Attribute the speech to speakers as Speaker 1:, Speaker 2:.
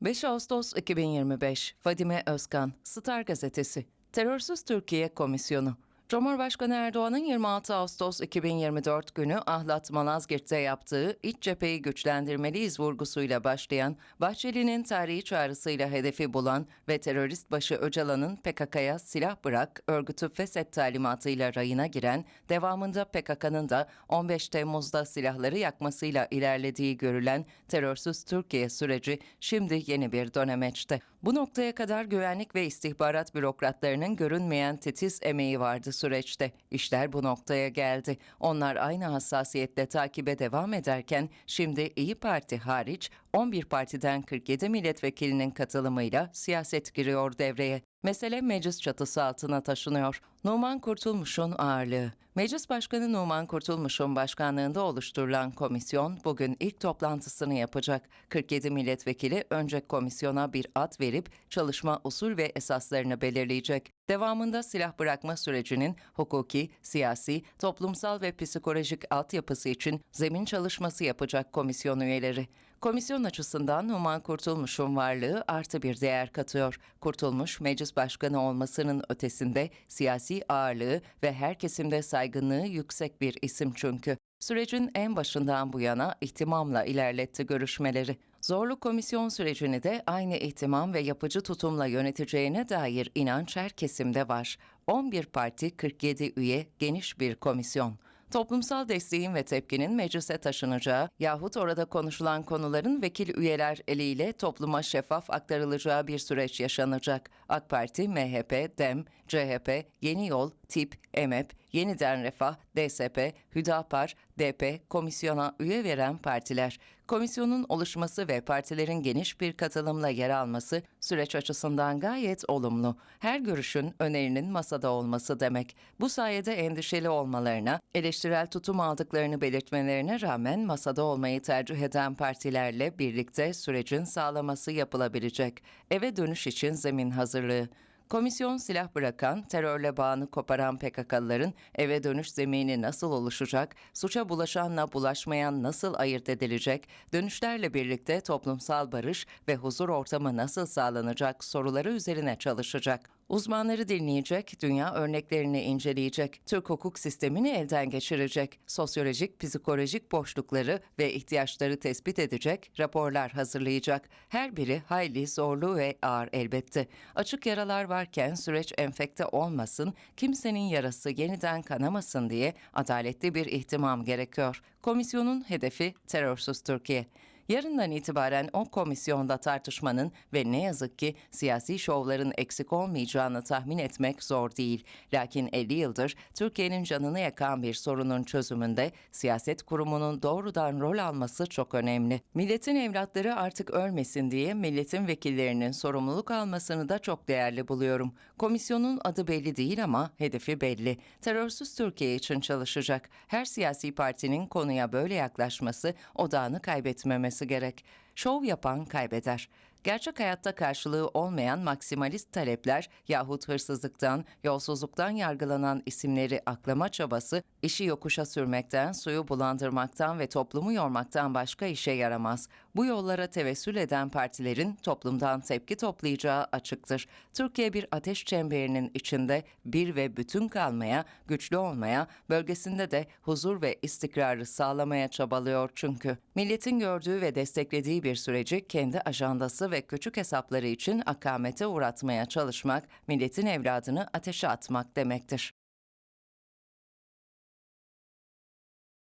Speaker 1: 5 Ağustos 2025 Fadime Özkan Star Gazetesi. Terörsüz Türkiye Komisyonu Cumhurbaşkanı Erdoğan'ın 26 Ağustos 2024 günü Ahlat Malazgirt'te yaptığı iç cepheyi güçlendirmeliyiz vurgusuyla başlayan, Bahçeli'nin tarihi çağrısıyla hedefi bulan ve terörist başı Öcalan'ın PKK'ya silah bırak, örgütü feshet talimatıyla rayına giren, devamında PKK'nın da 15 Temmuz'da silahları yakmasıyla ilerlediği görülen terörsüz Türkiye süreci şimdi yeni bir dönemeçte. Bu noktaya kadar güvenlik ve istihbarat bürokratlarının görünmeyen titiz emeği vardı süreçte. İşler bu noktaya geldi. Onlar aynı hassasiyetle takibe devam ederken şimdi İyi Parti hariç 11 partiden 47 milletvekilinin katılımıyla siyaset giriyor devreye. Mesele meclis çatısı altına taşınıyor. Numan Kurtulmuş'un ağırlığı. Meclis Başkanı Numan Kurtulmuş'un başkanlığında oluşturulan komisyon bugün ilk toplantısını yapacak. 47 milletvekili önce komisyona bir ad verip çalışma usul ve esaslarını belirleyecek. Devamında silah bırakma sürecinin hukuki, siyasi, toplumsal ve psikolojik altyapısı için zemin çalışması yapacak komisyon üyeleri. Komisyon açısından Numan Kurtulmuş'un varlığı artı bir değer katıyor. Kurtulmuş, meclis başkanı olmasının ötesinde siyasi ağırlığı ve her kesimde saygınlığı yüksek bir isim çünkü. Sürecin en başından bu yana ihtimamla ilerletti görüşmeleri. Zorlu komisyon sürecini de aynı ihtimam ve yapıcı tutumla yöneteceğine dair inanç her kesimde var. 11 parti 47 üye geniş bir komisyon. Toplumsal desteğin ve tepkinin meclise taşınacağı yahut orada konuşulan konuların vekil üyeler eliyle topluma şeffaf aktarılacağı bir süreç yaşanacak. AK Parti, MHP, DEM, CHP, Yeni Yol, TİP, EMEP, Yeniden Refah, DSP, Hüdapar, DP komisyona üye veren partiler. Komisyonun oluşması ve partilerin geniş bir katılımla yer alması süreç açısından gayet olumlu. Her görüşün önerinin masada olması demek. Bu sayede endişeli olmalarına, eleştirel tutum aldıklarını belirtmelerine rağmen masada olmayı tercih eden partilerle birlikte sürecin sağlaması yapılabilecek. Eve dönüş için zemin hazırlığı. Komisyon silah bırakan, terörle bağını koparan PKK'lıların eve dönüş zemini nasıl oluşacak, suça bulaşanla bulaşmayan nasıl ayırt edilecek, dönüşlerle birlikte toplumsal barış ve huzur ortamı nasıl sağlanacak soruları üzerine çalışacak. Uzmanları dinleyecek, dünya örneklerini inceleyecek, Türk hukuk sistemini elden geçirecek, sosyolojik, psikolojik boşlukları ve ihtiyaçları tespit edecek, raporlar hazırlayacak. Her biri hayli zorlu ve ağır elbette. Açık yaralar varken süreç enfekte olmasın, kimsenin yarası yeniden kanamasın diye adaletli bir ihtimam gerekiyor. Komisyonun hedefi terörsüz Türkiye. Yarından itibaren o komisyonda tartışmanın ve ne yazık ki siyasi şovların eksik olmayacağını tahmin etmek zor değil. Lakin 50 yıldır Türkiye'nin canını yakan bir sorunun çözümünde siyaset kurumunun doğrudan rol alması çok önemli. Milletin evlatları artık ölmesin diye milletin vekillerinin sorumluluk almasını da çok değerli buluyorum. Komisyonun adı belli değil ama hedefi belli. Terörsüz Türkiye için çalışacak. Her siyasi partinin konuya böyle yaklaşması odağını kaybetmemesi gerek. Şov yapan kaybeder. Gerçek hayatta karşılığı olmayan maksimalist talepler yahut hırsızlıktan, yolsuzluktan yargılanan isimleri aklama çabası, işi yokuşa sürmekten, suyu bulandırmaktan ve toplumu yormaktan başka işe yaramaz. Bu yollara tevessül eden partilerin toplumdan tepki toplayacağı açıktır. Türkiye bir ateş çemberinin içinde bir ve bütün kalmaya, güçlü olmaya, bölgesinde de huzur ve istikrarı sağlamaya çabalıyor çünkü. Milletin gördüğü ve desteklediği bir süreci kendi ajandası ve küçük hesapları için akamete uğratmaya çalışmak, milletin evladını ateşe atmak demektir.